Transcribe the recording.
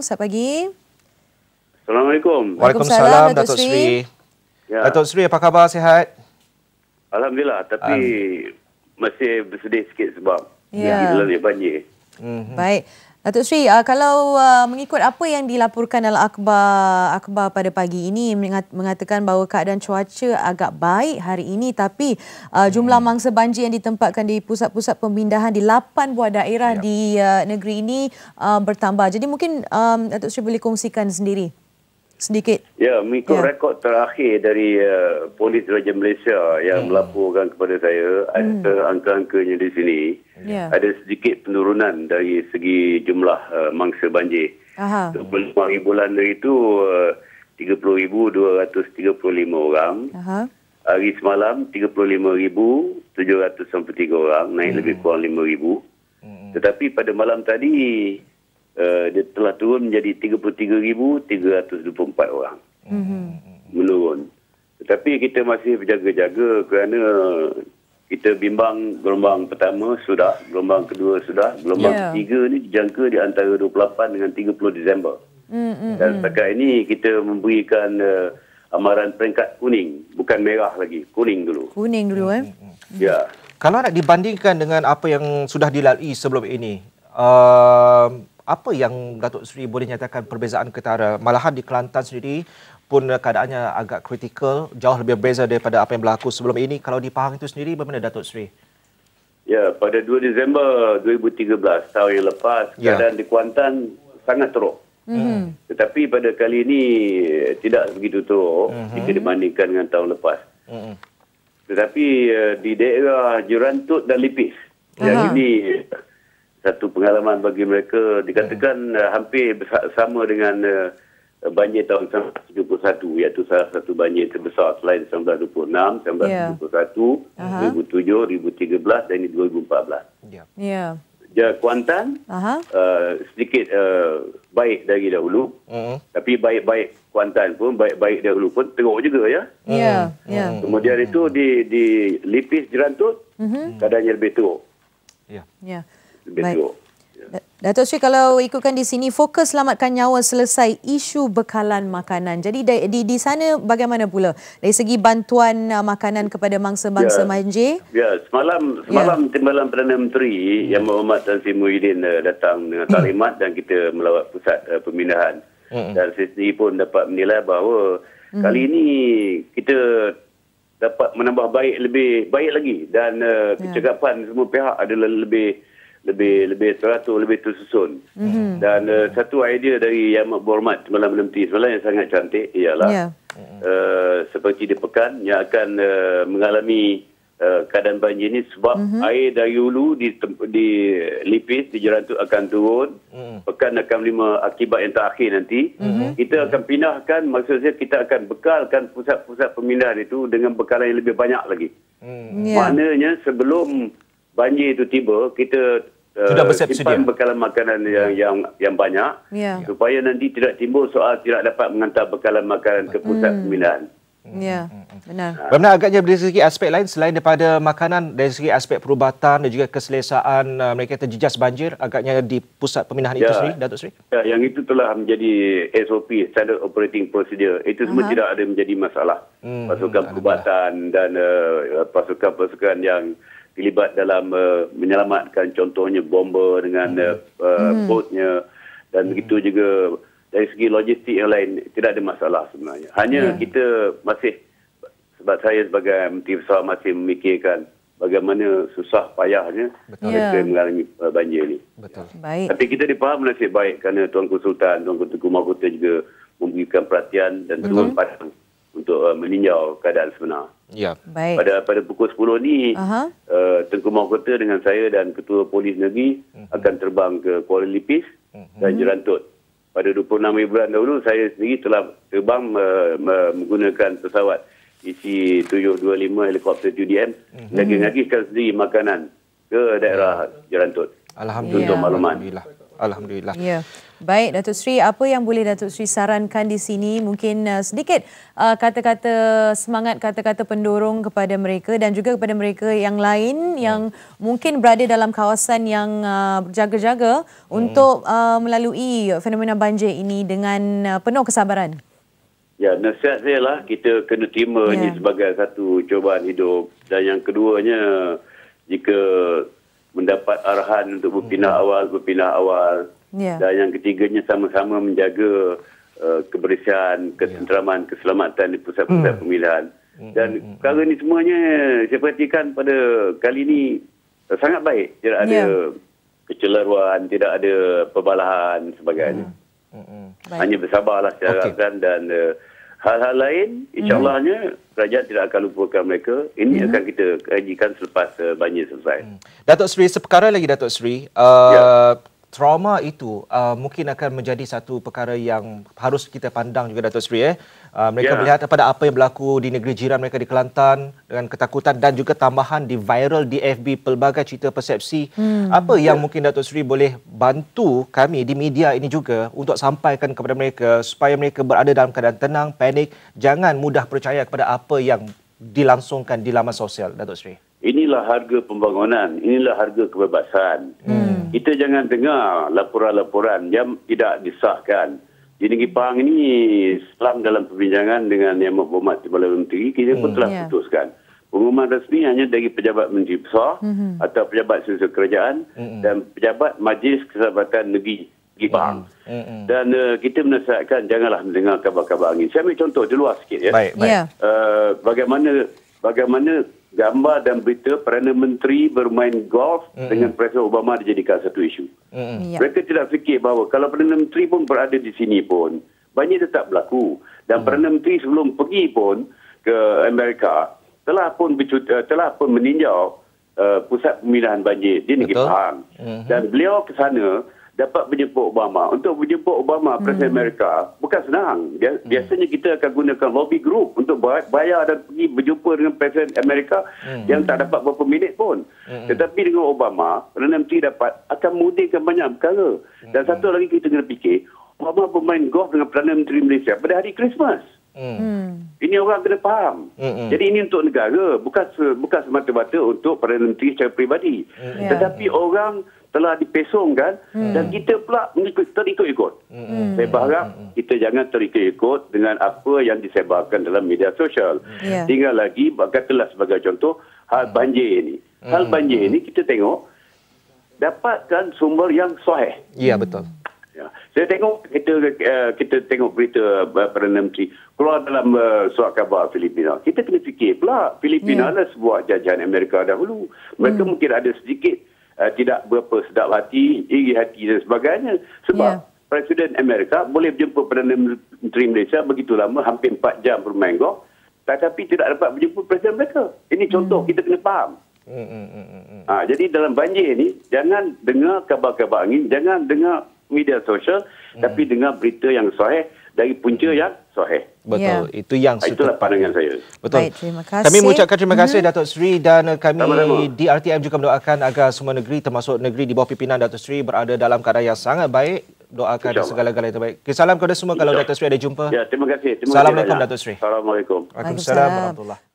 selamat pagi. Assalamualaikum. Waalaikumsalam, Waalaikumsalam Datuk Sri. Sri. Ya. Datuk Sri apa khabar sihat? Alhamdulillah tapi masih bersedih sikit sebab Ya. yeah. banjir. Hmm. Baik. Datuk Sri, uh, kalau uh, mengikut apa yang dilaporkan dalam akhbar akhbar pada pagi ini mengat- mengatakan bahawa keadaan cuaca agak baik hari ini tapi uh, jumlah mangsa banjir yang ditempatkan di pusat-pusat pemindahan di 8 buah daerah ya. di uh, negeri ini uh, bertambah. Jadi mungkin um, Datuk Sri boleh kongsikan sendiri sedikit. Ya, mengikut Ya. rekod terakhir dari uh, Polis Raja Malaysia yang hmm. melaporkan kepada saya, hmm. ada angka-angkanya di sini, Ya. ada sedikit penurunan dari segi jumlah uh, mangsa banjir. Aha. Untuk hari bulan itu uh, 30,235 orang. Aha. Hari semalam 35,793 orang, naik hmm. lebih kurang 5,000. Hmm. Tetapi pada malam tadi uh, dia telah turun menjadi 33,324 orang. Mhm. Menurun. Tetapi kita masih berjaga-jaga kerana kita bimbang gelombang pertama sudah, gelombang kedua sudah, gelombang Ya. ketiga ni dijangka di antara 28 dengan 30 Disember. Hmm, hmm. Dan setakat ini kita memberikan uh, amaran peringkat kuning, bukan merah lagi, kuning dulu. Kuning dulu eh. Ya. Kalau nak dibandingkan dengan apa yang sudah dilalui sebelum ini, uh, apa yang Datuk Seri boleh nyatakan perbezaan ketara malahan di Kelantan sendiri pun keadaannya agak kritikal, jauh lebih berbeza daripada apa yang berlaku sebelum ini. Kalau di Pahang itu sendiri bagaimana Datuk Seri? Ya, pada 2 Disember 2013 tahun yang lepas, Ya. keadaan di Kuantan sangat teruk. Mhm. Tetapi pada kali ini tidak begitu teruk Mhm. jika dibandingkan dengan tahun lepas. Mm-mm. Tetapi uh, di daerah Jerantut dan Lipis, yang Aha. ini satu pengalaman bagi mereka dikatakan uh, hampir sama dengan uh, banjir tahun 1971 iaitu salah satu banjir terbesar selain 1926, 1971, Aha. 2007, 2013 dan ini 2014. Ya. Ya. Ja Kuantan Aha. uh, sedikit uh, baik dari dahulu Mm-mm. tapi baik-baik Kuantan pun baik-baik dahulu pun teruk juga ya. Ya. Ya. Kemudian itu di di Lipis Jerantut Mhm. keadaannya lebih teruk. Ya. Ya. Lebih Baik. teruk. Da- Datuk Sri kalau ikutkan di sini fokus selamatkan nyawa selesai isu bekalan makanan. Jadi di di, di sana bagaimana pula dari segi bantuan uh, makanan kepada mangsa-mangsa Ya. banjir? Ya, semalam semalam Timbalan Perdana Menteri Yang Berhormat Tan Sri Muhyiddin uh, datang dengan talimat dan kita melawat pusat uh, pemindahan. Mm-mm. Dan saya sendiri pun dapat menilai bahawa kali ini kita dapat menambah baik lebih baik lagi dan uh, kecekapan semua pihak adalah lebih lebih lebih teratur, lebih tersusun. Mm-hmm. Dan uh, satu idea dari Yang Berhormat Perdana Menteri semalam yang sangat cantik ialah Ya. uh, seperti di Pekan yang akan uh, mengalami uh, keadaan banjir ini sebab mm-hmm. air dari hulu di di Lipis di Jerantut akan turun. Mm-hmm. Pekan akan menerima akibat yang terakhir nanti. Mm-hmm. Kita akan pindahkan maksudnya kita akan bekalkan pusat-pusat pemindahan itu dengan bekalan yang lebih banyak lagi. Mm. Ya. Maknanya sebelum banjir itu tiba kita uh, Sudah bersiap simpan sedia. bekalan makanan yang yang yang banyak Ya. supaya nanti tidak timbul soal tidak dapat mengantar bekalan makanan ke pusat pemindahan. Ya. Benar. Bagaimana agaknya dari segi aspek lain selain daripada makanan, dari segi aspek perubatan dan juga keselesaan uh, mereka terjejas banjir agaknya di pusat pemindahan itu Ya. sendiri, Datuk Seri? Ya, yang itu telah menjadi SOP, Standard Operating Procedure. Itu semua Aha. tidak ada menjadi masalah. Hmm, pasukan perubatan dan uh, pasukan-pasukan yang terlibat dalam uh, menyelamatkan contohnya bomber dengan uh, uh, botnya dan begitu juga dari segi logistik yang lain tidak ada masalah sebenarnya. Hanya Ya. kita masih sebab saya sebagai Menteri Besar masih memikirkan bagaimana susah payahnya Betul. mereka Ya. mengalami uh, banjir ini. Betul. Baik. Tapi kita dipaham nasib baik kerana Tuan Sultan, Tuan Ketua Mahkota juga memberikan perhatian dan turun padang untuk uh, meninjau keadaan sebenar. Ya. Baik. Pada pada pukul 10 ni, Aha. uh, Tengku Mahkota dengan saya dan Ketua Polis Negeri akan terbang ke Kuala Lipis dan Jerantut. Pada 26 bulan dahulu, saya sendiri telah terbang uh, me- menggunakan pesawat isi 725 helikopter TUDM ngagi-ngagikan sendiri makanan ke daerah Jerantut. Alhamdulillah. Untuk makluman. Alhamdulillah. Alhamdulillah. Ya. Baik Datuk Sri, apa yang boleh Datuk Sri sarankan di sini mungkin uh, sedikit uh, kata-kata semangat kata-kata pendorong kepada mereka dan juga kepada mereka yang lain yang mungkin berada dalam kawasan yang uh, berjaga-jaga hmm. untuk uh, melalui fenomena banjir ini dengan uh, penuh kesabaran. Ya, nasihat saya lah kita kena terima yeah. ini sebagai satu cubaan hidup dan yang keduanya jika mendapat arahan untuk berpindah hmm. awal berpindah awal Yeah. Dan yang ketiganya sama-sama menjaga uh, kebersihan, ketenteraman, yeah. keselamatan di pusat-pusat mm. pemilihan. Mm. Dan mm. perkara ini semuanya saya perhatikan pada kali ini uh, sangat baik. Tidak ada yeah. kecelaruan, tidak ada perbalahan sebagainya. Mm. Mm. Hanya bersabarlah saya okay. dan uh, hal-hal lain insyaAllahnya mm. kerajaan tidak akan lupakan mereka. Ini mm. akan kita kajikan selepas uh, banjir selesai. Mm. Datuk Seri, seperkara lagi Datuk Seri. Uh, ya trauma itu uh, mungkin akan menjadi satu perkara yang harus kita pandang juga Datuk Seri eh. Uh, mereka yeah. melihat pada apa yang berlaku di negeri jiran mereka di Kelantan dengan ketakutan dan juga tambahan di viral di FB pelbagai cerita persepsi. Hmm. Apa yang yeah. mungkin Datuk Seri boleh bantu kami di media ini juga untuk sampaikan kepada mereka supaya mereka berada dalam keadaan tenang, panik, jangan mudah percaya kepada apa yang dilangsungkan di laman sosial Datuk Seri. Inilah harga pembangunan, inilah harga kebebasan. Hmm. Kita jangan dengar laporan-laporan yang tidak disahkan. Di Negeri Pahang ini, selam dalam perbincangan dengan Yang Berhormat Kepala Menteri, kita pun hmm. telah yeah. putuskan. Pengumuman rasmi hanya dari pejabat menteri besar mm-hmm. atau pejabat sosial kerajaan mm-hmm. dan pejabat Majlis Keselamatan Negeri Negeri Pahang. Mm-hmm. Dan uh, kita menasihatkan janganlah mendengar kabar-kabar angin. Saya ambil contoh di luar sikit ya. Baik, baik. Yeah. Uh, bagaimana bagaimana gambar dan berita Perdana Menteri bermain golf mm-hmm. dengan Presiden Obama dijadikan satu isu. Mm-hmm. Yeah. Mereka tidak fikir bahawa kalau Perdana Menteri pun berada di sini pun, banyak tetap berlaku. Dan mm-hmm. Perdana Menteri sebelum pergi pun ke Amerika, telah pun bercut, uh, telah pun meninjau uh, pusat pemilihan banjir di negeri Pahang. Mm-hmm. Dan beliau ke sana, dapat menjemput Obama. Untuk menjemput Obama, hmm. Presiden Amerika, bukan senang. Hmm. Biasanya kita akan gunakan lobby group untuk bayar dan pergi berjumpa dengan Presiden Amerika hmm. yang tak dapat beberapa minit pun. Hmm. Tetapi dengan Obama, Perdana Menteri dapat akan mudahkan banyak perkara. Dan hmm. satu lagi kita kena fikir, Obama bermain golf dengan Perdana Menteri Malaysia pada hari Christmas. Hmm. Ini orang kena faham. Hmm. Jadi ini untuk negara, bukan bukan semata-mata untuk Perdana Menteri secara peribadi. Hmm. Tetapi yeah. orang telah dipesongkan hmm. dan kita pula mengikut terikut-ikut. Hmm. Saya berharap hmm. kita jangan terikut-ikut dengan apa yang disebarkan dalam media sosial. Yeah. Tinggal lagi, katalah sebagai contoh, hal hmm. banjir ini. Hal hmm. banjir ini kita tengok dapatkan sumber yang sahih. Ya, yeah, betul. Ya. Saya tengok kita uh, kita tengok berita uh, Perdana Menteri keluar dalam uh, surat khabar Filipina. Kita kena fikir pula Filipina yeah. adalah sebuah jajahan Amerika dahulu. Mereka hmm. mungkin ada sedikit uh, tidak berapa sedap hati, iri hati dan sebagainya. Sebab yeah. Presiden Amerika boleh berjumpa Perdana Menteri Malaysia begitu lama, hampir 4 jam bermain golf. Tetapi tidak dapat berjumpa Presiden mereka. Ini contoh, hmm. kita kena faham. Hmm, hmm, hmm, hmm. Ha, jadi dalam banjir ini, jangan dengar kabar-kabar angin, jangan dengar media sosial, hmm. tapi dengar berita yang sahih dari punca yang sahih. Betul. Ya. Itu yang Itulah pandangan saya. Betul. Baik, terima kasih. Kami mengucapkan terima kasih mm-hmm. Datuk Seri dan kami Sama-sama. di RTM juga mendoakan agar semua negeri termasuk negeri di bawah pimpinan Datuk Seri berada dalam keadaan yang sangat baik. Doakan segala-galanya terbaik. Okay, salam kepada semua kalau Datuk Seri ada jumpa. Ya, terima kasih. Terima Assalamualaikum kasih Datuk Seri. Assalamualaikum. Waalaikumsalam warahmatullahi